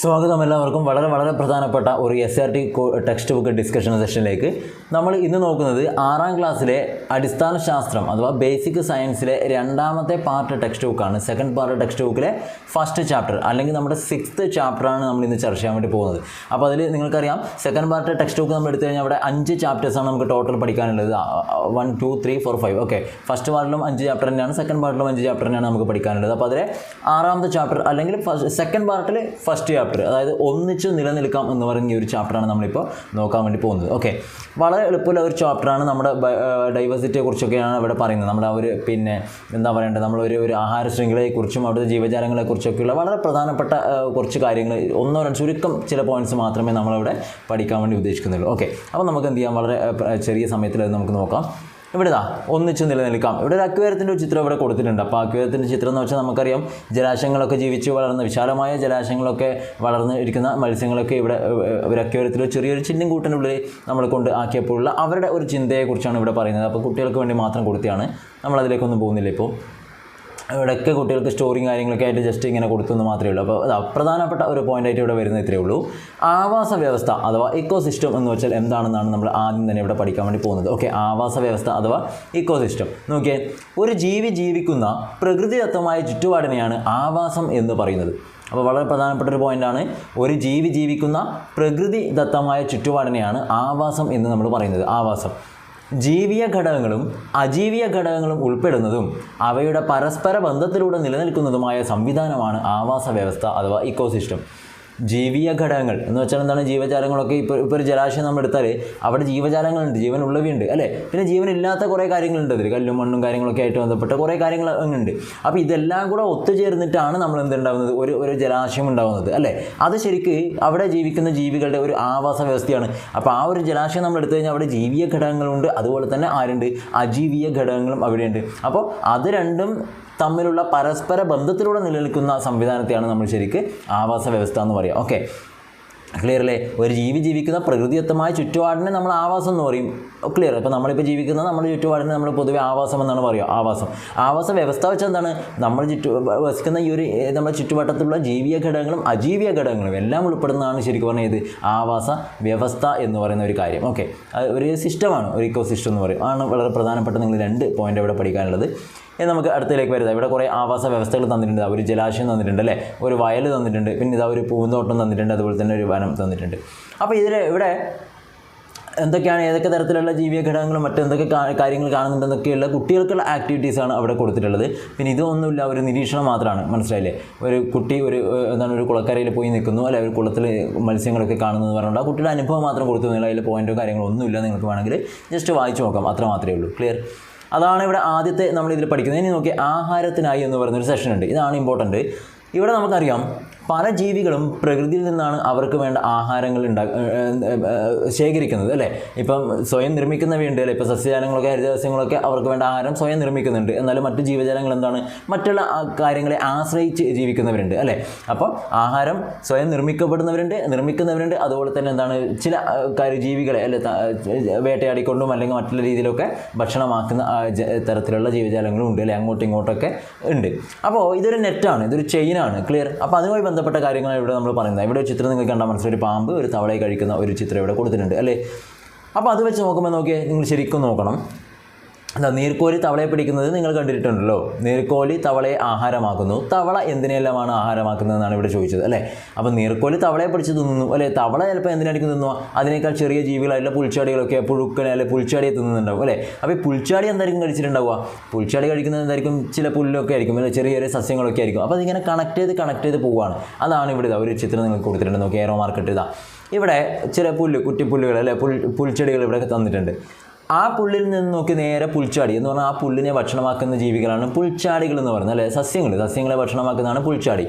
സ്വാഗതം എല്ലാവർക്കും വളരെ വളരെ പ്രധാനപ്പെട്ട ഒരു S R T textbook discussion സെഷനിലേക്ക് നമ്മൾ ഇന്ന് നോക്കുന്നത് ആറാം ക്ലാസ്സിലെ അടിസ്ഥാന ശാസ്ത്രം അഥവാ ബേസിക് സയൻസിലെ രണ്ടാമത്തെ പാർട്ട് ടെക്സ്റ്റ് ബുക്കാണ് സെക്കൻഡ് പാർട്ട് ടെക്സ്റ്റ് ബുക്കിലെ ഫസ്റ്റ് ചാപ്റ്റർ അല്ലെങ്കിൽ നമ്മുടെ സിക്സ്ത് ചാപ്റ്ററാണ് നമ്മൾ ഇന്ന് ചർച്ച ചെയ്യാൻ വേണ്ടി പോകുന്നത്. അപ്പോൾ അതിൽ നിങ്ങൾക്കറിയാം സെക്കൻഡ് പാർട്ട് ടെക്സ്റ്റ് ബുക്ക് നമ്മൾ എടുത്തു കഴിഞ്ഞാൽ അവിടെ അഞ്ച് ചാപ്റ്റേഴ്സാണ് നമുക്ക് ടോട്ടൽ പഠിക്കാനുള്ളത്. One two three four five okay first പാർട്ടിലും അഞ്ച് ചാപ്റ്റർ തന്നെയാണ്. സെക്കൻഡ് പാർട്ടിലും അഞ്ച് ചാപ്റ്റർ തന്നെയാണ് നമുക്ക് പഠിക്കാനുള്ളത്. അപ്പോൾ അതിലെ ആറാമത്തെ ചാപ്റ്റർ അല്ലെങ്കിൽ സെക്കൻഡ് പാർട്ടിൽ ഫസ്റ്റ് ചാപ്റ്റർ അതായത് ഒന്നിച്ച് നിലനിൽക്കാം എന്ന് പറയുന്ന ഒരു ചാപ്റ്ററാണ് നമ്മളിപ്പോൾ നോക്കാൻ വേണ്ടി പോകുന്നത്. ഓക്കെ വളരെ എളുപ്പമുള്ള ഒരു ചാപ്റ്ററാണ് നമ്മുടെ ഡൈവേഴ്സിറ്റിയെ കുറിച്ചൊക്കെയാണ് ഇവിടെ പറയുന്നത്. നമ്മൾ ഒരു പിന്നെ എന്താ പറയേണ്ടത്? നമ്മളൊരു ഒരു ആഹാര ശൃംഖലയെക്കുറിച്ചും അവിടുത്തെ ജീവജാലങ്ങളെക്കുറിച്ചൊക്കെയുള്ള വളരെ പ്രധാനപ്പെട്ട കുറച്ച് കാര്യങ്ങൾ ഒന്നോ രണ്ട് ചുരുക്കം ചില പോയിന്റ്സ് മാത്രമേ നമ്മളിവിടെ പഠിക്കാൻ വേണ്ടി ഉദ്ദേശിക്കുന്നുള്ളൂ. ഓക്കെ അപ്പോൾ നമുക്ക് എന്ത് ചെയ്യാം? വളരെ ചെറിയ സമയത്തിൽ നമുക്ക് നോക്കാം. ഇവിടെ ഇതാ ഒന്നിച്ച് നിലനിൽക്കാം. ഇവിടെ ഒരു അക്വേരത്തിന്റെ ഒരു ചിത്രം ഇവിടെ കൊടുത്തിട്ടുണ്ട്. അപ്പോൾ അക്വേരത്തിന്റെ ചിത്രം എന്ന് വെച്ചാൽ നമുക്കറിയാം ജലാശയങ്ങളൊക്കെ ജീവിച്ച് വളർന്ന വിശാലമായ ജലാശയങ്ങളൊക്കെ വളർന്ന് ഇരിക്കുന്ന മത്സ്യങ്ങളൊക്കെ ഇവിടെ ഒരു അക്വേരത്തിൽ ഒരു ചെറിയൊരു ചിന്നും കൂട്ടിനുള്ളിൽ നമ്മൾ കൊണ്ട് ആക്കിയപ്പോഴുള്ള അവരുടെ ഒരു ചിന്തയെക്കുറിച്ചാണ് ഇവിടെ പറയുന്നത്. അപ്പോൾ കുട്ടികൾക്ക് വേണ്ടി മാത്രം കൊടുത്തതാണ്. നമ്മളതിലേക്കൊന്നും പോകുന്നില്ല ഇപ്പോൾ. ഇവിടെയൊക്കെ കുട്ടികൾക്ക് സ്റ്റോറിയും കാര്യങ്ങളൊക്കെ ആയിട്ട് ജസ്റ്റ് ഇങ്ങനെ കൊടുത്തെന്ന് മാത്രമേ ഉള്ളൂ. അപ്പോൾ അപ്രധാനപ്പെട്ട ഒരു പോയിന്റ് ആയിട്ട് ഇവിടെ വരുന്ന ഇത്രയേ ഉള്ളൂ. ആവാസ വ്യവസ്ഥ അഥവാ ഇക്കോ സിസ്റ്റം എന്ന് വെച്ചാൽ എന്താണെന്നാണ് നമ്മൾ ആദ്യം തന്നെ ഇവിടെ പഠിക്കാൻ വേണ്ടി പോകുന്നത്. ഓക്കെ ആവാസ വ്യവസ്ഥ അഥവാ ഇക്കോ സിസ്റ്റം നോക്കിയേ ഒരു ജീവി ജീവിക്കുന്ന പ്രകൃതിദത്തമായ ചുറ്റുപാടിനെയാണ് ആവാസം എന്ന് പറയുന്നത്. അപ്പോൾ വളരെ പ്രധാനപ്പെട്ട ഒരു പോയിന്റാണ് ഒരു ജീവി ജീവിക്കുന്ന പ്രകൃതിദത്തമായ ചുറ്റുപാടിനെയാണ് ആവാസം എന്ന് നമ്മൾ പറയുന്നത്. ആവാസം. ജീവീയ ഘടകങ്ങളും അജീവിയ ഘടകങ്ങളും ഉൾപ്പെടുന്നതും അവയുടെ പരസ്പര ബന്ധത്തിലൂടെ നിലനിൽക്കുന്നതുമായ സംവിധാനമാണ് ആവാസ വ്യവസ്ഥ അഥവാ ഇക്കോസിസ്റ്റം. ജീവീയ ഘടകങ്ങൾ എന്ന് വെച്ചാൽ എന്താണ് ജീവജാലങ്ങളൊക്കെ ഇപ്പോൾ ഇപ്പോൾ ഒരു ജലാശയം നമ്മൾ എടുത്താൽ അവിടെ ജീവജാലങ്ങളുണ്ട് ജീവൻ ഉള്ളവയുണ്ട് അല്ലേ? പിന്നെ ജീവനില്ലാത്ത കുറേ കാര്യങ്ങളുണ്ട് അതിൽ കല്ലും മണ്ണും കാര്യങ്ങളൊക്കെ ആയിട്ട് ബന്ധപ്പെട്ട കുറേ കാര്യങ്ങൾ ഉണ്ട് അപ്പോൾ ഇതെല്ലാം കൂടെ ഒത്തുചേർന്നിട്ടാണ് നമ്മൾ എന്തുണ്ടാവുന്നത് ഒരു ഒരു ജലാശയം ഉണ്ടാവുന്നത് അല്ലേ? അത് ശരിക്ക് അവിടെ ജീവിക്കുന്ന ജീവികളുടെ ഒരു ആവാസ വ്യവസ്ഥയാണ്. അപ്പോൾ ആ ഒരു ജലാശയം നമ്മൾ എടുത്തു കഴിഞ്ഞാൽ അവിടെ ജീവിയ ഘടകങ്ങളുണ്ട് അതുപോലെ തന്നെ ആരുണ്ട്? അജീവിയ ഘടകങ്ങളും അവിടെയുണ്ട്. അപ്പോൾ അത് രണ്ടും തമ്മിലുള്ള പരസ്പര ബന്ധത്തിലൂടെ നിലനിൽക്കുന്ന സംവിധാനത്തെയാണ് നമ്മൾ ശരിക്ക് ആവാസ വ്യവസ്ഥ എന്ന് പറയുക ഓക്കെ. ക്ലിയർ അല്ലേ ഒരു ജീവി ജീവിക്കുന്ന പ്രകൃതിയത്തമായ ചുറ്റുപാടിനെ നമ്മൾ ആവാസം എന്ന് പറയും. ക്ലിയർ? അപ്പോൾ നമ്മളിപ്പോൾ ജീവിക്കുന്ന നമ്മുടെ ചുറ്റുപാടിനെ നമ്മൾ പൊതുവെ ആവാസം എന്നാണ് പറയുക. ആവാസം. ആവാസ വ്യവസ്ഥ വെച്ചാൽ എന്താണ്? നമ്മൾ ചുറ്റു വസിക്കുന്ന ഈ ഒരു നമ്മുടെ ചുറ്റുവട്ടത്തിലുള്ള ജീവിയ ഘടകങ്ങളും അജീവിയ ഘടകങ്ങളും എല്ലാം ഉൾപ്പെടുന്നതാണ് ശരിക്കും പറഞ്ഞാൽ ഇത് ആവാസ വ്യവസ്ഥ എന്ന് പറയുന്ന ഒരു കാര്യം. ഓക്കെ. ഒരു സിസ്റ്റമാണ് ഒരു ഇക്കോ സിസ്റ്റം എന്ന് പറയും. ആണ് വളരെ പ്രധാനപ്പെട്ട നിങ്ങൾ രണ്ട് പോയിന്റ് ഇവിടെ പഠിക്കാനുള്ളത്. ഇനി നമുക്ക് അടുത്തതിലേക്ക് വരുന്നത്. ഇവിടെ കുറേ ആവാസ വ്യവസ്ഥകൾ തന്നിട്ടുണ്ട്. ഒരു ജലാശയം തന്നിട്ടുണ്ട് അല്ലേ? ഒരു വയൽ തന്നിട്ടുണ്ട്. പിന്നെ ഇതാ ഒരു പൂന്തോട്ടം തന്നിട്ടുണ്ട്. അതുപോലെ തന്നെ ഒരു വനം തന്നിട്ടുണ്ട്. അപ്പോൾ ഇതിൽ ഇവിടെ എന്തൊക്കെയാണ്? ഏതൊക്കെ തരത്തിലുള്ള ജീവിയ ഘടകങ്ങളും മറ്റെന്തൊക്കെ കാര്യങ്ങൾ കാണുന്നുണ്ടെന്നൊക്കെയുള്ള കുട്ടികൾക്കുള്ള ആക്ടിവിറ്റീസാണ് അവിടെ കൊടുത്തിട്ടുള്ളത്. പിന്നെ ഇതൊന്നുമില്ല. ഒരു നിരീക്ഷണം മാത്രമാണ്. മനസ്സിലായില്ലേ? ഒരു കുട്ടി ഒരു എന്താണ് ഒരു കുളക്കരയിൽ പോയി നിൽക്കുന്നു. അല്ലെ? ഒരു കുളത്തിൽ മത്സ്യങ്ങളൊക്കെ കാണുന്നു എന്ന് പറഞ്ഞുകൊണ്ട് ആ കുട്ടിയുടെ അനുഭവം മാത്രം കൊടുത്തു. അതിൽ പോയിന്റോ കാര്യങ്ങളോ ഒന്നുമില്ല നിങ്ങൾക്ക് വേണമെങ്കിൽ. ജസ്റ്റ് വായിച്ചു നോക്കാം. അത്ര മാത്രമേ ഉള്ളൂ. ക്ലിയർ അതാണ് ഇവിടെ ആദ്യത്തെ നമ്മൾ ഇതിൽ പഠിക്കുന്നത്. ഇനി നോക്കി ആഹാരത്തിനായി എന്ന് പറയുന്നൊരു സെഷൻ ഉണ്ട്. ഇതാണ് ഇമ്പോർട്ടന്റ് ഇവിടെ നമുക്കറിയാം പല ജീവികളും പ്രകൃതിയിൽ നിന്നാണ് അവർക്ക് വേണ്ട ആഹാരങ്ങൾ ഉണ്ടാ ശേഖരിക്കുന്നത് അല്ലേ? ഇപ്പം സ്വയം നിർമ്മിക്കുന്നവയുണ്ട് അല്ലേ ഇപ്പോൾ സസ്യജാലങ്ങളൊക്കെ ഹരിതസസ്യങ്ങളൊക്കെ അവർക്ക് വേണ്ട ആഹാരം സ്വയം നിർമ്മിക്കുന്നുണ്ട്. എന്നാലും മറ്റു ജീവജാലങ്ങൾ എന്താണ്? മറ്റുള്ള കാര്യങ്ങളെ ആശ്രയിച്ച് ജീവിക്കുന്നവരുണ്ട് അല്ലേ? അപ്പോൾ ആഹാരം സ്വയം നിർമ്മിക്കപ്പെടുന്നവരുണ്ട് നിർമ്മിക്കുന്നവരുണ്ട്. അതുപോലെ തന്നെ എന്താണ്? ചില കാര്യ ജീവികളെ അല്ലെ വേട്ടയാടിക്കൊണ്ടും അല്ലെങ്കിൽ മറ്റുള്ള രീതിയിലൊക്കെ ഭക്ഷണമാക്കുന്ന തരത്തിലുള്ള ജീവജാലങ്ങളും ഉണ്ട് അല്ലെ? അങ്ങോട്ടും ഇങ്ങോട്ടൊക്കെ ഉണ്ട്. അപ്പോൾ ഇതൊരു നെറ്റാണ് ഇതൊരു ചെയിനാണ് ക്ലിയർ അപ്പോൾ അതുമായി ബന്ധപ്പെട്ട കാര്യങ്ങളാണ് ഇവിടെ നമ്മൾ പറയുന്നത്. ഇവിടെ ചിത്രം നിങ്ങൾക്ക് കണ്ടാൽ മനസ്സിലായി ഒരു പാമ്പ് ഒരു തവളയെ കഴിക്കുന്ന ഒരു ചിത്രം ഇവിടെ കൊടുത്തിട്ടുണ്ട് അല്ലേ? അപ്പോൾ അത് വെച്ച് നോക്കുമ്പോൾ നോക്കിയാൽ നിങ്ങൾ ശരിക്കും നോക്കണം. എന്താ നീർക്കോലി തവളയെ പിടിക്കുന്നത് നിങ്ങൾ കണ്ടിട്ടുണ്ടല്ലോ. നീർക്കോലി തവളയെ ആഹാരമാക്കുന്നു. തവള എന്തിനെല്ലാമാണ് ആഹാരമാക്കുന്നതെന്നാണ് ഇവിടെ ചോദിച്ചത് അല്ലേ? അപ്പോൾ നീർക്കോലി തവളയെ പിടിച്ച് തിന്നുന്നു അല്ലേ? തവള ചിലപ്പോൾ എന്തിനായിരിക്കും തിന്നുക? അതിനേക്കാൾ ചെറിയ ജീവികളായിട്ടുള്ള പുൽച്ചാടികളൊക്കെ പുഴുക്കനെ അല്ലെ പുൽച്ചാടിയെ തിന്നുന്നുണ്ടാവും അല്ലേ? അപ്പോൾ ഈ പുൽച്ചാടി എന്തായിരിക്കും കഴിച്ചിട്ടുണ്ടാവുക? പുൽച്ചാടി കഴിക്കുന്നത് എന്തായിരിക്കും? ചില പുല്ലൊക്കെ ആയിരിക്കും അല്ലെ? ചെറിയ ചെറിയ സസ്യങ്ങളൊക്കെ ആയിരിക്കും. അപ്പോൾ അതിങ്ങനെ കണക്ട് ചെയ്ത് കണക്ട് ചെയ്ത് പോവുകയാണ്. അതാണ് ഇവിടെ ഒരു ചിത്രം നിങ്ങൾക്ക് കൊടുത്തിട്ടുണ്ട്. നോക്കി ഏറോ മാർക്കറ്റ് ഇതാ. ഇവിടെ ചില പുല്ല് കുറ്റിപ്പുല്ലുകൾ അല്ലെ? പുൽ പുൽച്ചെടികൾ ഇവിടെ തന്നിട്ടുണ്ട്. ആ പുള്ളിൽ നിന്ന് നോക്കി നേരെ പുൽച്ചാടി എന്ന് പറഞ്ഞാൽ ആ പുല്ലിനെ ഭക്ഷണമാക്കുന്ന ജീവികളാണ് പുൽച്ചാടികൾ എന്ന് പറയുന്നത് അല്ലേ? സസ്യങ്ങൾ സസ്യങ്ങളെ ഭക്ഷണമാക്കുന്നതാണ് പുൽച്ചാടി.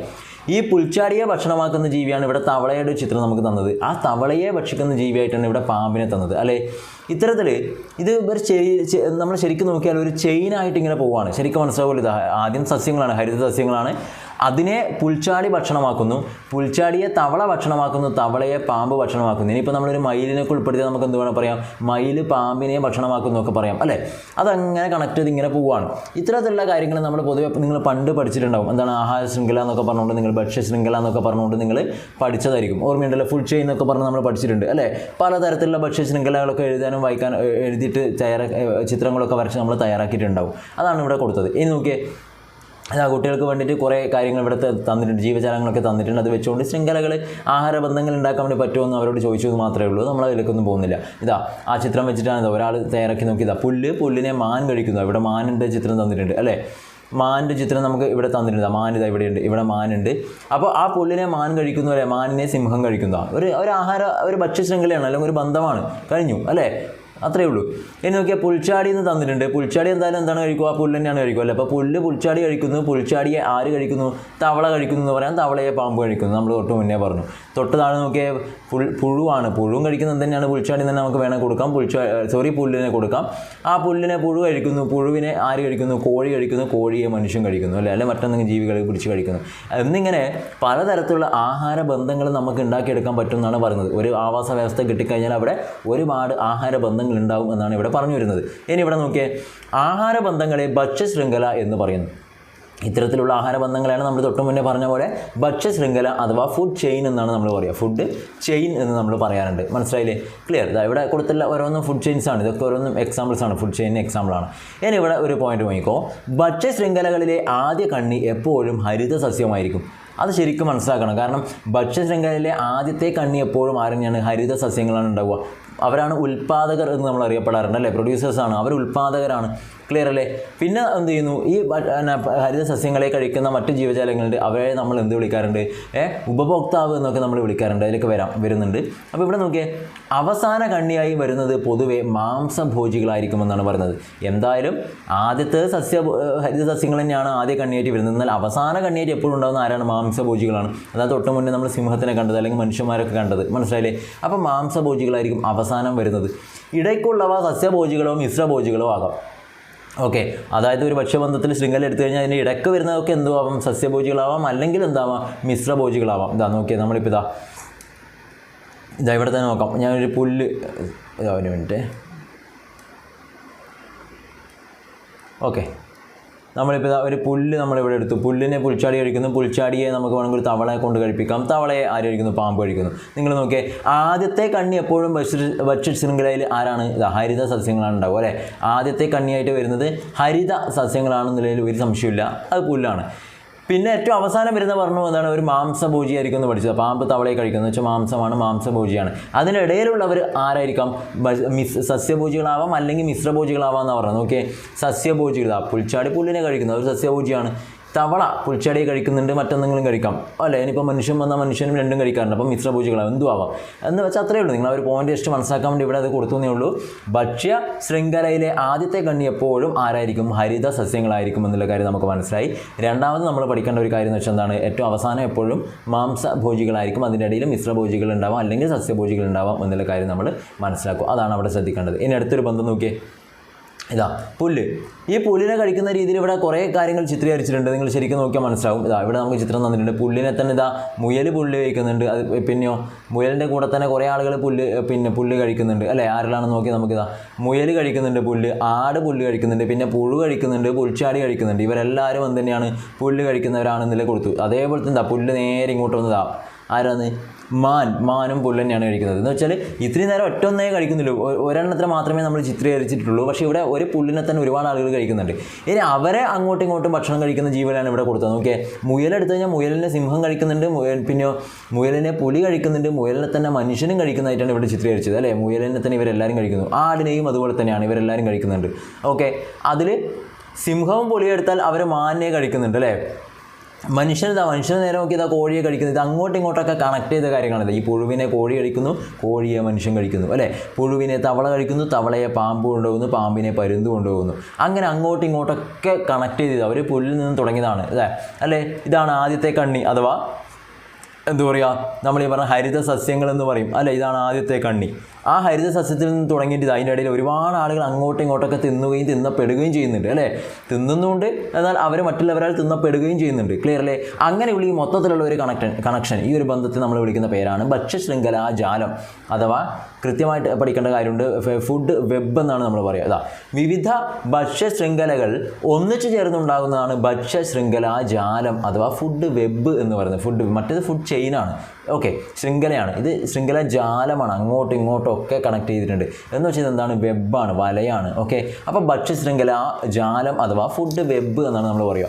ഈ പുൽച്ചാടിയെ ഭക്ഷണമാക്കുന്ന ജീവിയാണ് ഇവിടെ തവളയുടെ ചിത്രം നമുക്ക് തന്നത്. ആ തവളയെ ഭക്ഷിക്കുന്ന ജീവിയായിട്ടാണ് ഇവിടെ പാമ്പിനെ തന്നത് അല്ലേ? ഇത്തരത്തിൽ ഇത് ഒരു നമ്മൾ ശരിക്കും നോക്കിയാൽ ഒരു ചെയിനായിട്ട് ഇങ്ങനെ പോവുകയാണ് ശരിക്കും മനസ്സിലാവില്ല ആദ്യം സസ്യങ്ങളാണ് ഹരിത സസ്യങ്ങളാണ്. അതിനെ പുൽച്ചാടി ഭക്ഷണമാക്കുന്നു. പുൽച്ചാടിയെ തവള ഭക്ഷണമാക്കുന്നു തവളയെ പാമ്പ് ഭക്ഷണമാക്കുന്നു. ഇനിയിപ്പോൾ നമ്മളൊരു മയിലിനൊക്കെ ഉൾപ്പെടുത്തിയാൽ നമുക്ക് എന്ത് വേണം പറയാം? മയിൽ പാമ്പിനെ ഭക്ഷണമാക്കുന്നു ഒക്കെ പറയാം അല്ലേ? അതങ്ങനെ കണക്ട് ചെയ്ത് ഇങ്ങനെ പോവുകയാണ് ഇത്തരത്തിലുള്ള കാര്യങ്ങൾ നമ്മൾ പൊതുവെ നിങ്ങൾ പണ്ട് പഠിച്ചിട്ടുണ്ടാവും. എന്താണ് ആഹാര ശൃംഖല എന്നൊക്കെ പറഞ്ഞുകൊണ്ട് നിങ്ങൾ ഭക്ഷ്യ ശൃംഖല എന്നൊക്കെ പറഞ്ഞുകൊണ്ട് നിങ്ങൾ പഠിച്ചതായിരിക്കും. ഓർമ്മയുണ്ടല്ലോ ഫുൾ ചെയിൻ എന്നൊക്കെ പറഞ്ഞ് നമ്മൾ പഠിച്ചിട്ടുണ്ട് അല്ലേ? പലതരത്തിലുള്ള ഭക്ഷ്യ ശൃംഖലകളൊക്കെ എഴുതാനും വായിക്കാനും എഴുതിയിട്ട് തയ്യാറാ ചിത്രങ്ങളൊക്കെ വരച്ച് നമ്മൾ തയ്യാറാക്കിയിട്ടുണ്ടാവും. അതാണ് ഇവിടെ കൊടുത്തത്. ഇനി നോക്കിയേ അതാ കുട്ടികൾക്ക് വേണ്ടിയിട്ട് കുറേ കാര്യങ്ങൾ ഇവിടെ തന്നിട്ടുണ്ട് ജീവജാലങ്ങളൊക്കെ തന്നിട്ടുണ്ട്. അത് വെച്ചുകൊണ്ട് ശൃംഖലകൾ ആഹാര ബന്ധങ്ങൾ ഉണ്ടാക്കാൻ വേണ്ടി പറ്റുമെന്ന് അവരോട് ചോദിച്ചത് മാത്രമേ ഉള്ളൂ. നമ്മൾ അതിലേക്കൊന്നും പോകുന്നില്ല. ഇതാ ആ ചിത്രം വെച്ചിട്ടാണ് ഇതാ ഒരാൾ തയ്യാറാക്കി നോക്കിയതാ പുല്ല് പുല്ലിനെ മാൻ കഴിക്കുന്നു. ഇവിടെ മാനിന്റെ ചിത്രം തന്നിട്ടുണ്ട് അല്ലേ? മാനിന്റെ ചിത്രം നമുക്ക് ഇവിടെ തന്നിട്ടുണ്ട്. മാൻ ഇതാ ഇവിടെയുണ്ട് ഇവിടെ മാനുണ്ട്. അപ്പോൾ ആ പുല്ലിനെ മാൻ കഴിക്കുന്നു അല്ലേ? മാനിനെ സിംഹം കഴിക്കുന്നതാണ് ഒരു ഒരു ആഹാര ഒരു ഭക്ഷ്യ ശൃംഖലയാണ് അല്ലെങ്കിൽ ഒരു ബന്ധമാണ്. കഴിഞ്ഞു അല്ലേ? അത്രേ ഉള്ളൂ. ഇനി നോക്കിയാൽ പുൽച്ചാടി എന്ന് തന്നിട്ടുണ്ട്. പുൽച്ചാടി എന്തായാലും എന്താണ് കഴിക്കുക? പുല്ല് തന്നെയാണ് കഴിക്കുക അല്ലേ? അപ്പോൾ പുല്ല് പുൽച്ചാടി കഴിക്കുന്നു. പുൽച്ചാടിയെ ആര് കഴിക്കുന്നു? തവള കഴിക്കുന്നു എന്ന് പറയാൻ തവളയെ പാമ്പ് കഴിക്കുന്നു. നമ്മൾ തൊട്ട് മുന്നേ പറഞ്ഞു. തൊട്ട് താഴെ നോക്കിയാൽ പുൽ പുഴുവാണ്. പുഴുവും കഴിക്കുന്നത് തന്നെയാണ് പുൽച്ചാടി തന്നെ നമുക്ക് വേണേൽ കൊടുക്കാം. പുൽച്ചാ സോറി പുല്ലിനെ കൊടുക്കാം. ആ പുല്ലിനെ പുഴു കഴിക്കുന്നു. പുഴുവിനെ ആര് കഴിക്കുന്നു? കോഴി കഴിക്കുന്നു. കോഴിയെ മനുഷ്യൻ കഴിക്കുന്നു അല്ലേ? അല്ലെങ്കിൽ മറ്റെന്തെങ്കിലും ജീവികളെ പിടിച്ച് കഴിക്കുന്നു. എന്നിങ്ങനെ പലതരത്തിലുള്ള ആഹാര ബന്ധങ്ങൾ നമുക്ക് ഉണ്ടാക്കിയെടുക്കാൻ പറ്റും എന്നാണ് പറയുന്നത്. ഒരു ആവാസ വ്യവസ്ഥ കിട്ടിക്കഴിഞ്ഞാൽ അവിടെ ഒരുപാട് ആഹാര ബന്ധങ്ങൾ ഉണ്ടാവും എന്നാണ് ഇവിടെ പറഞ്ഞു വരുന്നത്. ഇനി ഇവിടെ നോക്കിയേ ആഹാര ബന്ധങ്ങളെ ഭക്ഷ്യശൃംഖല എന്ന് പറയുന്നു. ഇത്തരത്തിലുള്ള ആഹാര ബന്ധങ്ങളാണ് നമ്മൾ തൊട്ട് മുന്നേ പറഞ്ഞ പോലെ ഭക്ഷ്യശൃംഖല അഥവാ ഫുഡ് ചെയിൻ എന്നാണ് നമ്മൾ പറയുക. ഫുഡ് ചെയിൻ എന്ന് നമ്മൾ പറയാറുണ്ട്. മനസ്സിലായില്ലേ? ക്ലിയർ ഇതാ ഇവിടെ കൊടുത്തുള്ള ഓരോന്നും ഫുഡ് ചെയിൻസ് ആണ്. ഇതൊക്കെ ഓരോന്നും എക്സാമ്പിൾസ് ആണ്. ഫുഡ് ചെയിൻ എക്സാമ്പിളാണ് ഇനി ഇവിടെ ഒരു പോയിന്റ് നോക്കിക്കോ ഭക്ഷ്യശൃംഖലകളിലെ ആദ്യ കണ്ണി എപ്പോഴും ഹരിത സസ്യമായിരിക്കും അത് ശരിക്കും മനസ്സിലാക്കണം. കാരണം ഭക്ഷ്യശൃംഖലയിലെ ആദ്യത്തെ കണ്ണി എപ്പോഴും ആരെന്നെയാണ്? ഹരിത സസ്യങ്ങളാണ് ഉണ്ടാവുക. അവരാണ് ഉൽപ്പാദകർ എന്ന് നമ്മൾ അറിയപ്പെടാറുണ്ട് അല്ലേ? പ്രൊഡ്യൂസേഴ്സാണ് അവർ ഉൽപ്പാദകരാണ് ക്ലിയർ അല്ലേ? പിന്നെ എന്ത് ചെയ്യുന്നു? ഈ ഹരിത സസ്യങ്ങളെ കഴിക്കുന്ന മറ്റ് ജീവജാലങ്ങളുണ്ട് അവരെ നമ്മൾ എന്ത് വിളിക്കാറുണ്ട്? ഏ ഉപഭോക്താവ് എന്നൊക്കെ നമ്മൾ വിളിക്കാറുണ്ട്. അതിലൊക്കെ വരാം വരുന്നുണ്ട്. അപ്പോൾ ഇവിടെ നോക്കിയേ അവസാന കണ്ണിയായി വരുന്നത് പൊതുവെ മാംസഭോജികളായിരിക്കുമെന്നാണ് പറയുന്നത്. എന്തായാലും ആദ്യത്തെ സസ്യ ഹരിത സസ്യങ്ങൾ തന്നെയാണ് ആദ്യ കണ്ണിയായിട്ട് വരുന്നത്. എന്നാൽ അവസാന കണ്ണിയായിട്ട് എപ്പോഴും ഉണ്ടാകുന്ന ആരാണ്? മാംസഭോജികളാണ്. അതായത് തൊട്ട് മുന്നേ നമ്മൾ സിംഹത്തിനെ കണ്ടത് അല്ലെങ്കിൽ മനുഷ്യന്മാരൊക്കെ കണ്ടത്. മനസ്സിലായില്ലേ? അപ്പോൾ മാംസഭോജികളായിരിക്കും അവസാനം വരുന്നത്. ഇടയ്ക്കുള്ളവ സസ്യഭോജികളോ മിശ്രഭോജികളോ ആകാം. ഓക്കെ. അതായത് ഒരു ഭക്ഷ്യബന്ധത്തിൽ ശൃംഖല എടുത്തു കഴിഞ്ഞാൽ അതിന്റെ ഇടയ്ക്ക് വരുന്നതൊക്കെ എന്തുവാം സസ്യഭോജികളാവാം അല്ലെങ്കിൽ എന്താവാം? മിശ്രഭോജികളാവാം. ഇതാ നോക്കിയേ നമ്മളിപ്പോൾ ഇതാ. ഇതാ ഇവിടെ തന്നെ നോക്കാം. ഞാനൊരു പുല്ല് ഇതാ ഒരു മിനിറ്റ്. ഓക്കെ. നമ്മളിപ്പോൾ ഒരു പുല്ല് നമ്മളിവിടെ എടുത്തു. പുല്ലിനെ പുൽച്ചാടി കഴിക്കുന്നു. പുൽച്ചാടിയെ നമുക്ക് വേണമെങ്കിൽ ഒരു തവളയെ കൊണ്ട് കഴിപ്പിക്കാം. തവളയെ ആര് കഴിക്കുന്നു? പാമ്പ് കഴിക്കുന്നു. നിങ്ങൾ നോക്കിയേ ആദ്യത്തെ കണ്ണി എപ്പോഴും ഭക്ഷ്യ ശൃംഖലയിൽ ആരാണ്? ഇതാ ഹരിത സസ്യങ്ങളാണ് ഉണ്ടാവുക അല്ലേ? ആദ്യത്തെ കണ്ണിയായിട്ട് വരുന്നത് ഹരിത സസ്യങ്ങളാണെന്നുള്ളതിൽ ഒരു സംശയമില്ല അത് പുല്ലാണ്. പിന്നെ ഏറ്റവും അവസാനം വരുന്ന പറഞ്ഞു എന്താണ്? ഒരു മാംസഭോജിയായിരിക്കും എന്ന് പഠിച്ചത്. പാമ്പ് തവളയെ കഴിക്കുന്നത് വെച്ചാൽ മാംസമാണ് മാംസഭോജിയാണ്. അതിനിടയിലുള്ളവർ ആരായിരിക്കാം? മിസ് സസ്യഭോജികളാവാം അല്ലെങ്കിൽ മിശ്രഭോജികളാവാം എന്ന് പറഞ്ഞത്. ഓക്കെ സസ്യഭോജികൾ. ആ പുൽച്ചാടി പുല്ലിനെ കഴിക്കുന്നത് ഒരു സസ്യഭോജിയാണ്. തവള പുൽച്ചെടിയെ കഴിക്കുന്നുണ്ട് മറ്റെന്തെങ്കിലും കഴിക്കാം. അല്ലേ? ഇനിയിപ്പോൾ മനുഷ്യൻ വന്നാൽ മനുഷ്യനും രണ്ടും കഴിക്കാറുണ്ട്. അപ്പം മിശ്രഭോജികളാവും എന്തും ആവാം എന്ന് വെച്ചാൽ അത്രയേ ഉള്ളൂ. നിങ്ങൾ ആ ഒരു പോയിന്റ് ജസ്റ്റ് മനസ്സിലാക്കാൻ വേണ്ടി ഇവിടെ അത് കൊടുത്തു എന്നേ ഉള്ളൂ. ഭക്ഷ്യ ശൃംഖലയിലെ ആദ്യത്തെ കണ്ണി എപ്പോഴും ആരായിരിക്കും? ഹരിത സസ്യങ്ങളായിരിക്കും എന്നുള്ള കാര്യം നമുക്ക് മനസ്സിലായി. രണ്ടാമത് നമ്മൾ പഠിക്കേണ്ട ഒരു കാര്യം എന്ന് വെച്ചാൽ എന്താണ്? ഏറ്റവും അവസാനം എപ്പോഴും മാംസഭോജികളായിരിക്കും അതിന്റെ ഇടയിൽ മിശ്രഭോജികൾ ഉണ്ടാവാം. അല്ലെങ്കിൽ സസ്യഭോജികൾ ഉണ്ടാവാം എന്നുള്ള കാര്യം നമ്മൾ മനസ്സിലാക്കും. അതാണ് അവിടെ ശ്രദ്ധിക്കേണ്ടത്. ഇനി അടുത്തൊരു ബന്ധം നോക്കിയേ. ഇതാ പുല്ല്. ഈ പുല്ലിനെ കഴിക്കുന്ന രീതിയിൽ ഇവിടെ കുറേ കാര്യങ്ങൾ ചിത്രീകരിച്ചിട്ടുണ്ട്. നിങ്ങൾ ശരിക്കും നോക്കിയാൽ മനസ്സിലാവും. ഇതാ ഇവിടെ നമുക്ക് ചിത്രം തന്നിട്ടുണ്ട്. പുല്ലിനെ തന്നെ ഇതാ മുയൽ പുല്ല് കഴിക്കുന്നുണ്ട്. അത് പിന്നെയോ മുയലിന്റെ കൂടെ തന്നെ കുറേ ആളുകൾ പുല്ല് പിന്നെ പുല്ല് കഴിക്കുന്നുണ്ട്. അല്ലേ? ആരെല്ലാണെന്ന് നോക്കി നമുക്കിതാ മുയൽ കഴിക്കുന്നുണ്ട് പുല്ല് ആട് പുല്ല് കഴിക്കുന്നുണ്ട് പിന്നെ പുഴു കഴിക്കുന്നുണ്ട് പുൽച്ചാടി കഴിക്കുന്നുണ്ട്. ഇവരെല്ലാവരും എന്ത് തന്നെയാണ് പുല്ല് കഴിക്കുന്നവരാണെന്നില്ല കൊടുത്തു. അതേപോലെ തന്നെ ദാ പുല്ല് നേരെ ഇങ്ങോട്ട് വന്നതാ. ആരാന്ന്? മാൻ. മാനും പുല്ല് തന്നെയാണ് കഴിക്കുന്നത്. എന്ന് വെച്ചാൽ ഇത്രയും നേരം ഒറ്റ ഒന്നേ കഴിക്കുന്നുള്ളൂ. ഒരെണ്ണത്തിന് മാത്രമേ നമ്മൾ ചിത്രീകരിച്ചിട്ടുള്ളൂ. പക്ഷേ ഇവിടെ ഒരു പുല്ലിനെ തന്നെ ഒരുപാട് ആളുകൾ കഴിക്കുന്നുണ്ട്. ഇനി അവരെ അങ്ങോട്ടും ഇങ്ങോട്ടും ഭക്ഷണം കഴിക്കുന്ന ജീവനാണ് ഇവിടെ കൊടുത്തത്. നോക്കിയേ മുയലെടുത്തു കഴിഞ്ഞാൽ മുയലിനെ സിംഹം കഴിക്കുന്നുണ്ട്. മുയൽ പിന്നെ മുയലിനെ പുലി കഴിക്കുന്നുണ്ട്. മുയലിനെ തന്നെ മനുഷ്യനും കഴിക്കുന്നതായിട്ടാണ് ഇവിടെ ചിത്രീകരിച്ചത് അല്ലേ? മുയലിനെ തന്നെ ഇവരെല്ലാവരും കഴിക്കുന്നു. ആടിനെയും അതുപോലെ തന്നെയാണ് ഇവരെല്ലാവരും കഴിക്കുന്നുണ്ട്. ഓക്കെ അതിൽ സിംഹവും പുലിയും എടുത്താൽ അവർ മാനിനെ കഴിക്കുന്നുണ്ട് അല്ലേ? മനുഷ്യൻ ഇതാ മനുഷ്യനെ നേരെ നോക്കി ഇതാ കോഴിയെ കഴിക്കുന്നത് ഇത് അങ്ങോട്ടും ഇങ്ങോട്ടൊക്കെ കണക്ട് ചെയ്ത കാര്യങ്ങളല്ലേ? ഈ പുഴുവിനെ കോഴി കഴിക്കുന്നു കോഴിയെ മനുഷ്യൻ കഴിക്കുന്നു അല്ലേ? പുഴുവിനെ തവള കഴിക്കുന്നു തവളയെ പാമ്പ് കൊണ്ടുപോകുന്നു പാമ്പിനെ പരുന്ത് കൊണ്ടുപോകുന്നു. അങ്ങനെ അങ്ങോട്ടും ഇങ്ങോട്ടൊക്കെ കണക്ട് ചെയ്തത് അവർ പുല്ലിൽ നിന്ന് തുടങ്ങിയതാണ് അല്ലേ? അല്ലേ? ഇതാണ് ആദ്യത്തെ കണ്ണി അഥവാ എന്താ പറയുക? നമ്മൾ ഈ പറഞ്ഞ ഹരിത സസ്യങ്ങൾ എന്ന് പറയും അല്ലേ? ഇതാണ് ആദ്യത്തെ കണ്ണി. ആ ഹരിത സസ്യത്തിൽ നിന്ന് തുടങ്ങിയിട്ട് ഇടയിൽ ഒരുപാട് ആളുകൾ അങ്ങോട്ടും ഇങ്ങോട്ടൊക്കെ തിന്നുകയും തിന്നപ്പെടുകയും ചെയ്യുന്നുണ്ട് അല്ലേ? തിന്നുന്നുണ്ട് എന്നാൽ അവർ മറ്റുള്ളവരാൽ തിന്നപ്പെടുകയും ചെയ്യുന്നുണ്ട്. ക്ലിയർ അല്ലേ? അങ്ങനെയുള്ള ഈ മൊത്തത്തിലുള്ള ഒരു കണക്ഷൻ കണക്ഷൻ ഈ ഒരു ബന്ധത്തെ നമ്മൾ വിളിക്കുന്ന പേരാണ് ഭക്ഷ്യശൃംഖല ജാലം. അഥവാ കൃത്യമായിട്ട് പഠിക്കേണ്ട കാര്യമുണ്ട് ഫുഡ് വെബ് എന്നാണ് നമ്മൾ പറയുക. അതാ വിവിധ ഭക്ഷ്യശൃംഖലകൾ ഒന്നിച്ചു ചേർന്നുണ്ടാകുന്നതാണ് ഭക്ഷ്യശൃംഖല ജാലം അഥവാ ഫുഡ് വെബ് എന്ന് പറയുന്നത്. ഫുഡ് മറ്റേത് ഫുഡ് ചെയിനാണ് ഓക്കെ ശൃംഖലയാണ്. ഇത് ശൃംഖല ജാലമാണ്. അങ്ങോട്ടും ഇങ്ങോട്ടും ഒക്കെ കണക്ട് ചെയ്തിട്ടുണ്ട്. എന്ന് വെച്ചാൽ എന്താണ് വെബാണ് വലയാണ്. ഓക്കെ അപ്പോൾ ഭക്ഷ്യശൃംഖല ജാലം അഥവാ ഫുഡ് വെബ് എന്നാണ് നമ്മൾ പറയുക.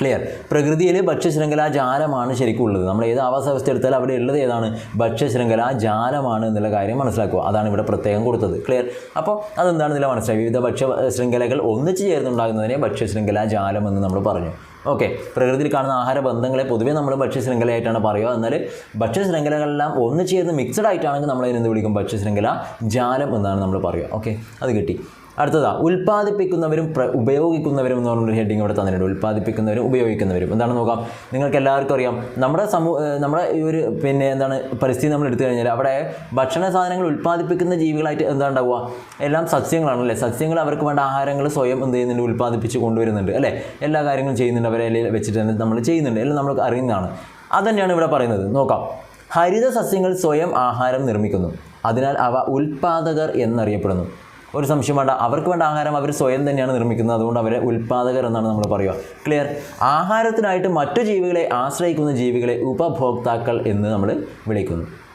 ക്ലിയർ പ്രകൃതിയിൽ ഭക്ഷ്യശൃംഖല ജാലമാണ് ശരിക്കും ഉള്ളത്. നമ്മൾ ഏത് ആവാസ അവസ്ഥ എടുത്താലും അവിടെ ഉള്ളത് ഏതാണ്? ഭക്ഷ്യശൃംഖല ജാലമാണ് എന്നുള്ള കാര്യം മനസ്സിലാക്കുക. അതാണ് ഇവിടെ പ്രത്യേകം കൊടുത്തത്. ക്ലിയർ അപ്പോൾ അതെന്താണെന്നില്ല മനസ്സിലായി? വിവിധ ഭക്ഷ്യ ശൃംഖലകൾ ഒന്നിച്ച് ചേർന്നുണ്ടാകുന്നതിനെ ഭക്ഷ്യശൃംഖല ജാലം എന്ന് നമ്മൾ പറഞ്ഞു. ഓക്കെ പ്രകൃതിയിൽ കാണുന്ന ആഹാര ബന്ധങ്ങളെ പൊതുവേ നമ്മൾ ഭക്ഷ്യശൃംഖലയായിട്ടാണ് പറയുക. എന്നാൽ ഭക്ഷ്യശൃംഖലകളെല്ലാം ഒന്ന് ചേർന്ന് മിക്സഡ് ആയിട്ടാണെങ്കിൽ നമ്മൾ അതിനെന്ത് വിളിക്കും? ഭക്ഷ്യശൃംഖല ജാലം എന്നാണ് നമ്മൾ പറയുക. ഓക്കെ അത് കിട്ടി. അടുത്തതാ ഉൽപ്പാദിപ്പിക്കുന്നവരും ഉപയോഗിക്കുന്നവരും എന്ന് പറഞ്ഞൊരു ഹെഡിങ് ഇവിടെ തന്നിട്ടുണ്ട്. ഉൽപ്പാദിപ്പിക്കുന്നവരും ഉപയോഗിക്കുന്നവരും. എന്താണ് നോക്കാം? നിങ്ങൾക്ക് എല്ലാവർക്കും അറിയാം നമ്മുടെ സമൂഹ നമ്മുടെ ഈ ഒരു പിന്നെ എന്താണ് പരിസ്ഥിതി നമ്മൾ എടുത്തു കഴിഞ്ഞാൽ അവിടെ ഭക്ഷണ സാധനങ്ങൾ ഉൽപ്പാദിപ്പിക്കുന്ന ജീവികളായിട്ട് എന്താ ഉണ്ടാവുക? എല്ലാം സസ്യങ്ങളാണല്ലേ? സസ്യങ്ങൾ അവർക്ക് വേണ്ട ആഹാരങ്ങൾ സ്വയം എന്ത് ചെയ്യുന്നുണ്ട്? ഉൽപ്പാദിപ്പിച്ച് കൊണ്ടുവരുന്നുണ്ട് അല്ലേ? എല്ലാ കാര്യങ്ങളും ചെയ്യുന്നുണ്ട്. അവരെ വെച്ചിട്ട് തന്നെ നമ്മൾ ചെയ്യുന്നുണ്ട്. എല്ലാം നമ്മൾ അറിയുന്നതാണ്. അതുതന്നെയാണ് ഇവിടെ പറയുന്നത്. നോക്കാം. ഹരിത സസ്യങ്ങൾ സ്വയം ആഹാരം നിർമ്മിക്കുന്നു. അതിനാൽ അവ ഉൽപ്പാദകർ എന്നറിയപ്പെടുന്നു. ഒരു സംശയം വേണ്ട. അവർക്ക് വേണ്ട ആഹാരം അവർ സ്വയം തന്നെയാണ് നിർമ്മിക്കുന്നത്. അതുകൊണ്ട് അവരെ ഉൽപ്പാദകർ എന്നാണ് നമ്മൾ പറയുക. ക്ലിയർ ആഹാരത്തിനായിട്ട് മറ്റു ജീവികളെ ആശ്രയിക്കുന്ന ജീവികളെ ഉപഭോക്താക്കൾ എന്ന് നമ്മൾ വിളിക്കുന്നു.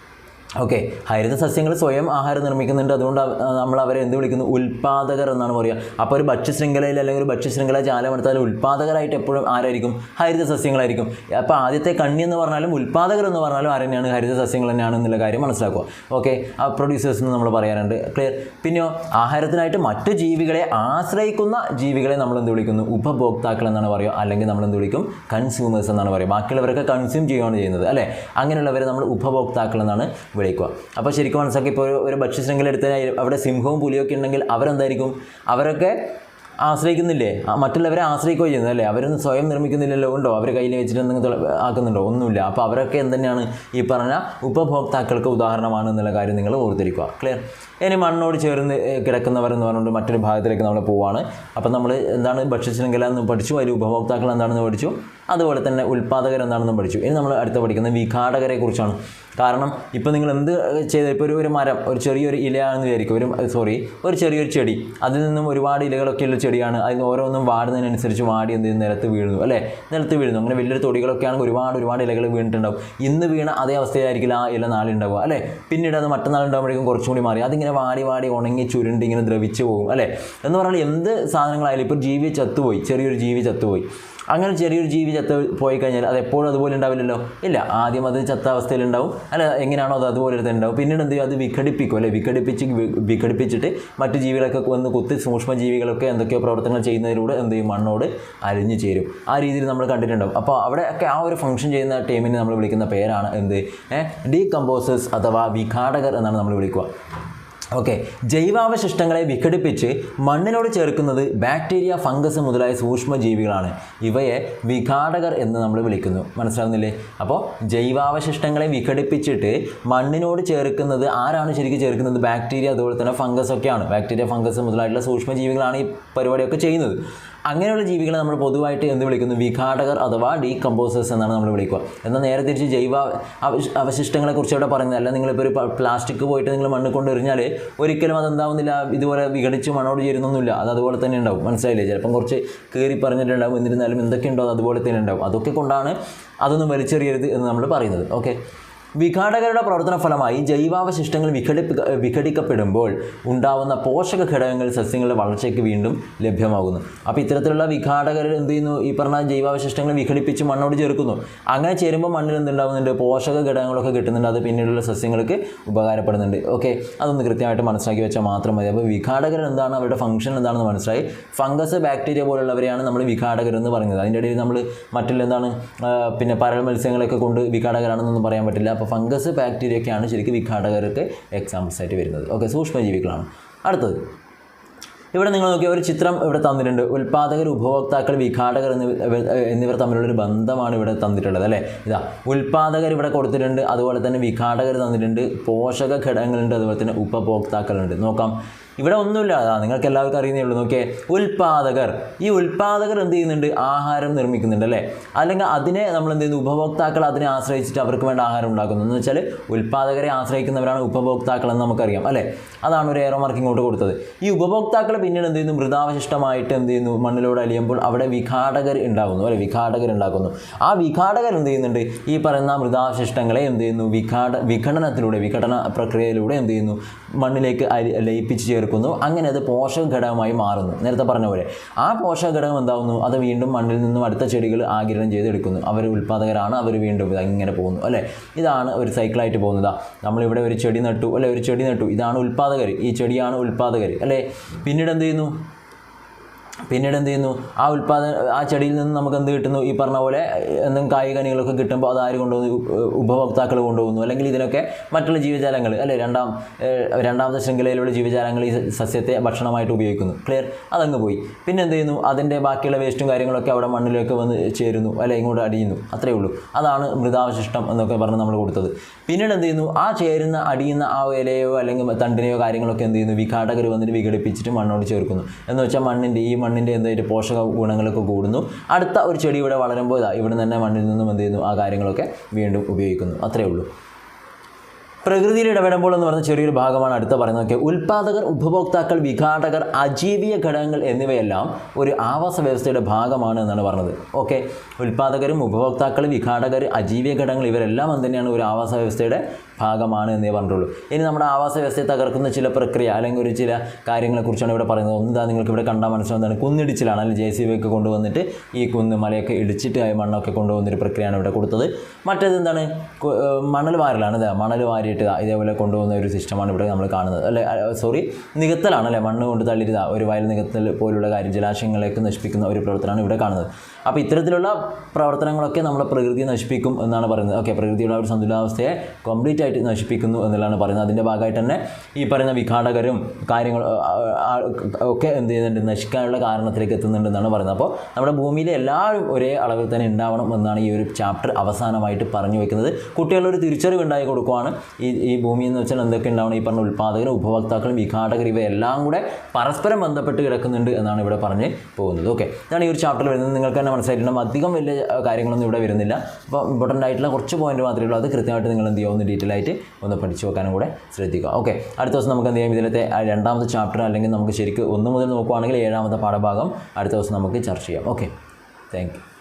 ഓക്കെ ഹരിത സസ്യങ്ങൾ സ്വയം ആഹാരം നിർമ്മിക്കുന്നുണ്ട്. അതുകൊണ്ട് നമ്മൾ അവരെ എന്ത് വിളിക്കുന്നു? ഉൽപാദകർ എന്നാണ് പറയുക. അപ്പോൾ ഒരു ഭക്ഷ്യശൃംഖലയിൽ അല്ലെങ്കിൽ ഒരു ഭക്ഷ്യശൃംഖല ജാലം എടുത്താൽ ഉൽപാദകരായിട്ട് എപ്പോഴും ആരായിരിക്കും? ഹരിത സസ്യങ്ങളായിരിക്കും. അപ്പോൾ ആദ്യത്തെ കണ്ണി എന്ന് പറഞ്ഞാലും ഉൽപാദകർ എന്ന് പറഞ്ഞാലും ആര് തന്നെയാണ് ഹരിത സസ്യങ്ങൾ തന്നെയാണ് എന്നുള്ള കാര്യം മനസ്സിലാക്കുക. ഓക്കെ പ്രൊഡ്യൂസേഴ്സ് എന്ന് നമ്മൾ പറയാറുണ്ട്. ക്ലിയർ പിന്നെയോ ആഹാരത്തിനായിട്ട് മറ്റു ജീവികളെ ആശ്രയിക്കുന്ന ജീവികളെ നമ്മൾ എന്ത് വിളിക്കുന്നു? ഉപഭോക്താക്കൾ എന്നാണ് പറയുക. അല്ലെങ്കിൽ നമ്മൾ എന്ത് വിളിക്കും? കൺസ്യൂമേഴ്സ് എന്നാണ് പറയുക. ബാക്കിയുള്ളവരൊക്കെ കൺസ്യൂം ചെയ്യുകയാണ് ചെയ്യുന്നത്. അല്ലേ? അങ്ങനെയുള്ളവരെ നമ്മൾ ഉപഭോക്താക്കൾ എന്നാണ് വിളിക്കുക. അപ്പോൾ ശരിക്കും മനസ്സിലാക്കി ഇപ്പോൾ ഒരു ഭക്ഷ്യശൃംഖല എടുത്താൽ അവിടെ സിംഹവും പുലിയൊക്കെ ഉണ്ടെങ്കിൽ അവരെന്തായിരിക്കും? അവരൊക്കെ ആശ്രയിക്കുന്നില്ലേ? മറ്റുള്ളവരെ ആശ്രയിക്കുകയോ ചെയ്യുന്നത് അല്ലേ? അവരൊന്നും സ്വയം നിർമ്മിക്കുന്നില്ലല്ലോ ഉണ്ടോ? അവർ കയ്യിൽ വെച്ചിട്ട് എന്തെങ്കിലും ആക്കുന്നുണ്ടോ? ഒന്നുമില്ല. അപ്പോൾ അവരൊക്കെ എന്തുതന്നെയാണ് ഈ പറഞ്ഞ ഉപഭോക്താക്കൾക്ക് ഉദാഹരണമാണ് എന്നുള്ള കാര്യം നിങ്ങൾ ഓർത്തിരിക്കുക. ക്ലിയർ ഇനി മണ്ണോട് ചേർന്ന് കിടക്കുന്നവർ എന്ന് പറഞ്ഞുകൊണ്ട് മറ്റൊരു ഭാഗത്തിലേക്ക് നമ്മൾ പോവാണ്. അപ്പോൾ നമ്മൾ എന്താണ് ഭക്ഷ്യശൃംഖല എന്ന് പഠിച്ചു. അതിൽ ഉപഭോക്താക്കൾ എന്താണെന്ന് പഠിച്ചു. അതുപോലെ തന്നെ ഉൽപ്പാദകർ എന്താണെന്നും പഠിച്ചു. ഇനി നമ്മൾ അടുത്ത പഠിക്കുന്നത് വിഘാടകരെ കുറിച്ചാണ്. കാരണം ഇപ്പോൾ നിങ്ങൾ എന്ത് ചെയ്ത ഇപ്പോൾ ഒരു ഒരു മരം ഒരു ചെറിയൊരു ഇലയാണെന്ന് വിചാരിക്കും. ഒരു സോറി ഒരു ചെറിയൊരു ചെടി. അതിൽ നിന്നും ഒരുപാട് ഇലകളൊക്കെ ഉള്ള ചെടിയാണ്. നിന്ന് ഓരോന്നും വാടുന്നതിനനുസരിച്ച് വാടി എന്ത്? നിലത്ത് വീഴുന്നു അല്ലേ? നിലത്ത് വീഴുന്നു. അങ്ങനെ വലിയൊരു തൊടികളൊക്കെ ആണെങ്കിൽ ഒരുപാട് ഒരുപാട് ഇലകൾ വീണിട്ടുണ്ടാവും. ഇന്ന് വീണ അതേ അവസ്ഥയിലായിരിക്കില്ല ആ ഇല നാളെ ഉണ്ടാവുക അല്ലേ? പിന്നീട് അത് മറ്റന്നാൾ ഉണ്ടാകുമ്പോഴേക്കും കുറച്ചും കൂടി മാറി. അതിങ്ങനെ വാടി വാടി ഉണങ്ങി ചുരുണ്ടിങ്ങനെ ദ്രവിച്ചു പോകും അല്ലേ? എന്ന് പറഞ്ഞാൽ എന്ത് സാധനങ്ങളായാലും ഇപ്പോൾ ജീവി ചത്തുപോയി. ചെറിയൊരു ജീവി ചത്തുപോയി. അങ്ങനെ ചെറിയൊരു ജീവി ചത്ത പോയി കഴിഞ്ഞാൽ അത് എപ്പോഴും അതുപോലെ ഉണ്ടാവില്ലല്ലോ? ഇല്ല. ആദ്യം അത് ചത്ത അവസ്ഥയിലുണ്ടാവും. അല്ല എങ്ങനെയാണോ അത് അതുപോലെ തന്നെ ഉണ്ടാവും പിന്നീട് എന്ത് ചെയ്യും? അത് വിഘടിപ്പിക്കും അല്ലെ? വിഘടിപ്പിച്ച് വിഘടിപ്പിച്ചിട്ട് മറ്റു ജീവികളൊക്കെ വന്ന് കുത്തി സൂക്ഷ്മ ജീവികളൊക്കെ എന്തൊക്കെയോ പ്രവർത്തനങ്ങൾ ചെയ്യുന്നതിലൂടെ എന്ത് ചെയ്യും? മണ്ണോട് അലിഞ്ഞു ചേരും. ആ രീതിയിൽ നമ്മൾ കണ്ടിട്ടുണ്ടാവും. അപ്പോൾ അവിടെയൊക്കെ ആ ഒരു ഫംഗ്ഷൻ ചെയ്യുന്ന ടീമിനെ നമ്മൾ വിളിക്കുന്ന പേരാണ് എന്ത്? ഡീകമ്പോസേഴ്സ് അഥവാ വിഘാടകർ എന്നാണ് നമ്മൾ വിളിക്കുക. ഓക്കെ ജൈവാവശിഷ്ടങ്ങളെ വിഘടിപ്പിച്ച് മണ്ണിനോട് ചേർക്കുന്നത് ബാക്ടീരിയ ഫംഗസ് മുതലായ സൂക്ഷ്മജീവികളാണ്. ഇവയെ വിഘാടകർ എന്ന് നമ്മൾ വിളിക്കുന്നു. മനസ്സിലാവുന്നില്ലേ? അപ്പോൾ ജൈവാവശിഷ്ടങ്ങളെ വിഘടിപ്പിച്ചിട്ട് മണ്ണിനോട് ചേർക്കുന്നത് ആരാണ് ശരിക്കും ചേർക്കുന്നത്? ബാക്ടീരിയ അതുപോലെ തന്നെ ഫംഗസ് ഒക്കെയാണ്. ബാക്ടീരിയ ഫംഗസ് മുതലായിട്ടുള്ള സൂക്ഷ്മജീവികളാണ് ഈ പരിപാടിയൊക്കെ ചെയ്യുന്നത്. അങ്ങനെയുള്ള ജീവികളെ നമ്മൾ പൊതുവായിട്ട് എന്ത് വിളിക്കുന്നു? വിഘാടകർ അഥവാ ഡീകമ്പോസേഴ്സ് എന്നാണ് നമ്മൾ വിളിക്കുക. എന്നാൽ നേരെ തിരിച്ച് ജൈവ അവശിഷ്ടങ്ങളെക്കുറിച്ച് അവശിഷ്ടങ്ങളെ കുറിച്ച് ഇവിടെ പറയുന്നത് അല്ല നിങ്ങളിപ്പോൾ ഒരു പ്ലാസ്റ്റിക് പോയിട്ട് നിങ്ങൾ മണ്ണ് കൊണ്ട് ഒരിക്കലും അതെന്താവുന്നില്ല ഇതുപോലെ വിഘടിച്ച് മണ്ണോട് ചേരുന്നൊന്നുമില്ല. അത് അതുപോലെ തന്നെ ഉണ്ടാവും. മനസ്സിലായില്ലേ? ചിലപ്പം കുറച്ച് കയറി പറഞ്ഞിട്ടുണ്ടാവും എന്നിരുന്നാലും എന്തൊക്കെയുണ്ടോ അത് അതുപോലെ തന്നെ ഉണ്ടാവും. അതൊക്കെ കൊണ്ടാണ് അതൊന്നും വലിച്ചെറിയരുത് എന്ന് നമ്മൾ പറയുന്നത്. ഓക്കെ വിഘാടകരുടെ പ്രവർത്തന ഫലമായി ജൈവാവശിഷ്ടങ്ങൾ വിഘടിപ്പി വിഘടിക്കപ്പെടുമ്പോൾ ഉണ്ടാവുന്ന പോഷക ഘടകങ്ങൾ സസ്യങ്ങളുടെ വളർച്ചയ്ക്ക് വീണ്ടും ലഭ്യമാകുന്നു. അപ്പോൾ ഇത്തരത്തിലുള്ള വിഘാടകർ എന്ത് ചെയ്യുന്നു? ഈ പറഞ്ഞ ജൈവാവശിഷ്ടങ്ങൾ വിഘടിപ്പിച്ച് മണ്ണോട് ചേർക്കുന്നു. അങ്ങനെ ചേരുമ്പോൾ മണ്ണിൽ എന്തുണ്ടാവുന്നുണ്ട്? പോഷക ഘടകങ്ങളൊക്കെ കിട്ടുന്നുണ്ട്. അത് പിന്നീടുള്ള സസ്യങ്ങൾക്ക് ഉപകാരപ്പെടുന്നുണ്ട്. ഓക്കെ അതൊന്ന് കൃത്യമായിട്ട് മനസ്സിലാക്കി വെച്ചാൽ മാത്രം മതി. അപ്പോൾ വിഘാടകർ എന്താണ്? അവരുടെ ഫംഗ്ഷൻ എന്താണെന്ന് മനസ്സിലായി. ഫംഗസ് ബാക്ടീരിയ പോലുള്ളവരെയാണ് നമ്മൾ വിഘാടകർ എന്ന് പറയുന്നത്. അതിന്റെ ഇടയിൽ നമ്മൾ മറ്റുള്ള എന്താണ് പിന്നെ പരൽ മത്സ്യങ്ങളൊക്കെ കൊണ്ട് വിഘാടകരാണെന്നൊന്നും പറയാൻ പറ്റില്ല. അപ്പോൾ ഫംഗസ് ബാക്ടീരിയ ഒക്കെയാണ് ശരിക്കും വിഘാടകർക്ക് എക്സാമ്പിൾസ് ആയിട്ട് വരുന്നത്. ഓക്കെ സൂക്ഷ്മജീവികളാണ്. അടുത്തത്. ഇവിടെ നിങ്ങൾ നോക്കിയ ഒരു ചിത്രം ഇവിടെ തന്നിട്ടുണ്ട്. ഉൽപാദകർ ഉപഭോക്താക്കൾ വിഘാടകർ എന്നിവ എന്നിവർ തമ്മിലുള്ളൊരു ബന്ധമാണ് ഇവിടെ തന്നിട്ടുള്ളത് അല്ലേ? ഇതാ ഉൽപാദകർ ഇവിടെ കൊടുത്തിട്ടുണ്ട് അതുപോലെ തന്നെ വിഘാടകർ തന്നിട്ടുണ്ട് പോഷക ഘടകങ്ങളുണ്ട് അതുപോലെ തന്നെ ഉപഭോക്താക്കളുണ്ട്. നോക്കാം. ഇവിടെ ഒന്നുമില്ല. അതാ നിങ്ങൾക്ക് എല്ലാവർക്കും അറിയുന്നേ ഉള്ളൂ. നോക്കിയേ ഉൽപാദകർ. ഈ ഉൽപാദകർ എന്ത് ചെയ്യുന്നുണ്ട്? ആഹാരം നിർമ്മിക്കുന്നുണ്ട് അല്ലേ? അല്ലെങ്കിൽ അതിനെ നമ്മൾ എന്ത് ചെയ്യുന്നു? ഉപഭോക്താക്കൾ അതിനെ ആശ്രയിച്ചിട്ട് അവർക്ക് വേണ്ട ആഹാരം ഉണ്ടാക്കുന്നു. എന്ന് വെച്ചാൽ ഉൽപാദകരെ ആശ്രയിക്കുന്നവരാണ് ഉപഭോക്താക്കൾ എന്ന് നമുക്കറിയാം അല്ലേ? അതാണ് ഒരു ഏറോ മാർക്ക് ഇങ്ങോട്ട് കൊടുത്തത്. ഈ ഉപഭോക്താക്കൾ പിന്നീട് എന്ത് ചെയ്യുന്നു? മൃതാവശിഷ്ടമായിട്ട് എന്ത് ചെയ്യുന്നു? മണ്ണിലൂടെ അലിയുമ്പോൾ അവിടെ വിഘാടകർ ഉണ്ടാകുന്നു അല്ലെ? വിഘാടകർ ഉണ്ടാക്കുന്നു ആ വിഘാടകർ എന്ത് ചെയ്യുന്നുണ്ട്? ഈ പറയുന്ന മൃതാവശിഷ്ടങ്ങളെ എന്ത് ചെയ്യുന്നു? വിഘാട വിഘടനത്തിലൂടെ വിഘടന പ്രക്രിയയിലൂടെ എന്ത് ചെയ്യുന്നു? മണ്ണിലേക്ക് അരി ലയിപ്പിച്ച് ചേർക്കുന്നു. അങ്ങനെ അത് പോഷക ഘടകമായി മാറുന്നു. നേരത്തെ പറഞ്ഞ പോലെ. ആ പോഷക ഘടകം എന്താവുന്നു? അത് വീണ്ടും മണ്ണിൽ നിന്നും അടുത്ത ചെടികൾ ആഗിരണം ചെയ്തെടുക്കുന്നു. അവർ ഉൽപ്പാദകരാണ് അവർ വീണ്ടും ഇങ്ങനെ പോകുന്നു അല്ലേ? ഇതാണ് ഒരു സൈക്കിളായിട്ട് പോകുന്നത്. നമ്മളിവിടെ ഒരു ചെടി നട്ടു അല്ലെ? ഒരു ചെടി നട്ടു. ഇതാണ് ഉൽപ്പാദകർ ഈ ചെടിയാണ് ഉൽപ്പാദകർ അല്ലേ? പിന്നീട് എന്ത് ചെയ്യുന്നു? പിന്നീട് എന്ത് ചെയ്യുന്നു? ആ ഉൽപ്പാദന ആ ചെടിയിൽ നിന്ന് നമുക്ക് എന്ത് കിട്ടുന്നു? ഈ പറഞ്ഞ പോലെ എന്തെങ്കിലും കായികനികളൊക്കെ കിട്ടുമ്പോൾ അത് ആര് കൊണ്ടുപോകുന്നു ഉപ- ഉപഭോക്താക്കൾ കൊണ്ടുപോകുന്നു അല്ലെങ്കിൽ ഇതിനൊക്കെ മറ്റുള്ള ജീവജാലങ്ങൾ അല്ലേ? രണ്ടാം രണ്ടാമത്തെ ശൃംഖലയിലുള്ള ജീവജാലങ്ങൾ ഈ സസ്യത്തെ ഭക്ഷണമായിട്ട് ഉപയോഗിക്കുന്നു. ക്ലിയർ അതങ്ങ് പോയി. പിന്നെ എന്ത് ചെയ്യുന്നു? അതിന്റെ ബാക്കിയുള്ള വേസ്റ്റും കാര്യങ്ങളൊക്കെ അവിടെ മണ്ണിലേക്ക് വന്ന് ചേരുന്നു അല്ലെ? ഇങ്ങോട്ട് അടിയുന്നു. അത്രയേ ഉള്ളൂ. അതാണ് മൃതാവശിഷ്ടം എന്നൊക്കെ പറഞ്ഞ് നമ്മൾ കൊടുത്തത്. പിന്നീട് എന്ത് ചെയ്യുന്നു? ആ ചേരുന്ന അടിയുന്ന ആ ഇലയോ അല്ലെങ്കിൽ തണ്ടിനെയോ കാര്യങ്ങളൊക്കെ എന്ത് ചെയ്യുന്നു? വിഘാടകർ വന്നിട്ട് വിഘടിപ്പിച്ചിട്ട് മണ്ണോട് ചേർക്കുന്നു. എന്ന് വെച്ചാൽ മണ്ണിന്റെ ഈ മണ്ണിന്റെ എന്തായിട്ട് പോഷക ഗുണങ്ങളൊക്കെ കൂടുന്നു. അടുത്ത ഒരു ചെടി ഇവിടെ വളരുമ്പോൾ ഇതാ ഇവിടെ തന്നെ മണ്ണിൽ നിന്നും എന്ത് ചെയ്യുന്നു? ആ കാര്യങ്ങളൊക്കെ വീണ്ടും ഉപയോഗിക്കുന്നു. അത്രയേ ഉള്ളൂ. പ്രകൃതിയിൽ ഇടപെടുമ്പോൾ എന്ന് പറഞ്ഞ ചെറിയൊരു ഭാഗമാണ് അടുത്ത പറയുന്നതൊക്കെ ഉൽപാദകർ ഉപഭോക്താക്കൾ വിഘാടകർ അജീവിയ ഘടകങ്ങൾ എന്നിവയെല്ലാം ഒരു ആവാസ വ്യവസ്ഥയുടെ ഭാഗമാണ് എന്നാണ് പറഞ്ഞത്. ഓക്കെ ഉൽപാദകരും ഉപഭോക്താക്കളും വിഘാടകർ അജീവിയ ഘടകങ്ങൾ ഇവരെല്ലാം തന്നെയാണ്? ഒരു ആവാസ വ്യവസ്ഥയുടെ ഭാഗമാണ് എന്നേ പറഞ്ഞിട്ടുള്ളൂ. ഇനി നമ്മുടെ ആവാസ വ്യവസ്ഥയെ തകർക്കുന്ന ചില പ്രക്രിയ അല്ലെങ്കിൽ ഒരു ചില കാര്യങ്ങളെക്കുറിച്ചാണ് ഇവിടെ പറയുന്നത്. ഒന്ന് ഇതാ നിങ്ങൾക്ക് ഇവിടെ കണ്ടാൽ മനസ്സിലാവുന്നതാണ് കുന്നിടിച്ചിലാണ് അല്ലെങ്കിൽ ജെ സി ബി ഒക്കെ കൊണ്ടുവന്നിട്ട് ഈ കുന്ന് മലയൊക്കെ ഇടിച്ചിട്ട് ആ മണ്ണൊക്കെ കൊണ്ടുവന്നൊരു പ്രക്രിയയാണ് ഇവിടെ കൊടുത്തത്. മറ്റേത് എന്താണ്? മണൽ വാരലാണ് ഇതാ മണൽ വാരിയിട്ട് ഇതേപോലെ കൊണ്ടുപോകുന്ന ഒരു സിസ്റ്റമാണ് ഇവിടെ നമ്മൾ കാണുന്നത്. അല്ലെ സോറി നികത്തലാണ് അല്ലേ മണ്ണ് കൊണ്ട് തള്ളിയിട്ട് ഒരു വയൽ നികത്തൽ പോലുള്ള കാര്യം ജലാശയങ്ങളെയൊക്കെ നശിപ്പിക്കുന്ന ഒരു പ്രവർത്തനമാണ് ഇവിടെ കാണുന്നത്. അപ്പോൾ ഇത്തരത്തിലുള്ള പ്രവർത്തനങ്ങളൊക്കെ നമ്മൾ പ്രകൃതി നശിപ്പിക്കും എന്നാണ് പറയുന്നത്. ഓക്കെ പ്രകൃതിയുടെ ഒരു സന്തുലിതാവസ്ഥയെ കംപ്ലീറ്റ് ആയിട്ട് നശിപ്പിക്കുന്നു എന്നുള്ളതാണ് പറയുന്നത്. അതിന്റെ ഭാഗമായിട്ട് തന്നെ ഈ പറയുന്ന വിഘാടകരും കാര്യങ്ങൾ ഒക്കെ എന്ത് ചെയ്യുന്നുണ്ട്? നശിക്കാനുള്ള കാരണത്തിലേക്ക് എത്തുന്നുണ്ടെന്നാണ് പറയുന്നത്. അപ്പോൾ നമ്മുടെ ഭൂമിയിലെ എല്ലാവരും ഒരേ അളവിൽ തന്നെ ഉണ്ടാവണം എന്നാണ് ഈ ഒരു ചാപ്റ്റർ അവസാനമായിട്ട് പറഞ്ഞു വെക്കുന്നത്. കുട്ടികളൊരു തിരിച്ചറിവ് ഉണ്ടായി കൊടുക്കുവാണ്. ഈ ഈ ഭൂമി എന്ന് വെച്ചാൽ എന്തൊക്കെ ഉണ്ടാവണം? ഈ പറഞ്ഞ ഉൽപ്പാദകരും ഉപഭോക്താക്കളും വിഘാടകരും ഇവയെല്ലാം കൂടെ പരസ്പരം ബന്ധപ്പെട്ട് കിടക്കുന്നുണ്ട് എന്നാണ് ഇവിടെ പറഞ്ഞ് പോകുന്നത്. ഓക്കെ ഇതാണ് ഈ ഒരു ചാപ്റ്ററിൽ വരുന്നത്. നിങ്ങൾക്ക് തന്നെ മനസ്സിലായിട്ടുണ്ടാകും അധികം വലിയ കാര്യങ്ങളൊന്നും ഇവിടെ വരുന്നില്ല. അപ്പോൾ ഇമ്പോർട്ടന്റ് ആയിട്ടുള്ള കുറച്ച് പോയിന്റ് മാത്രമേ ഉള്ളൂ. അത് കൃത്യമായിട്ട് നിങ്ങൾ എന്ത് ചെയ്യുക? ഒന്ന് ഡീറ്റെയിൽ ആയിട്ട് ഒന്ന് പഠിച്ചു വെക്കാനും കൂടെ ശ്രദ്ധിക്കുക. ഓക്കെ അടുത്ത ദിവസം നമുക്ക് എന്ത് ചെയ്യാം? ഇതിലത്തെ രണ്ടാമത്തെ ചാപ്റ്റർ അല്ലെങ്കിൽ നമുക്ക് ശരിക്കും ഒന്ന് മുതൽ നോക്കുവാണെങ്കിൽ ഏഴാമത്തെ പാഠഭാഗം അടുത്ത ദിവസം നമുക്ക് ചർച്ച ചെയ്യാം. Okay thank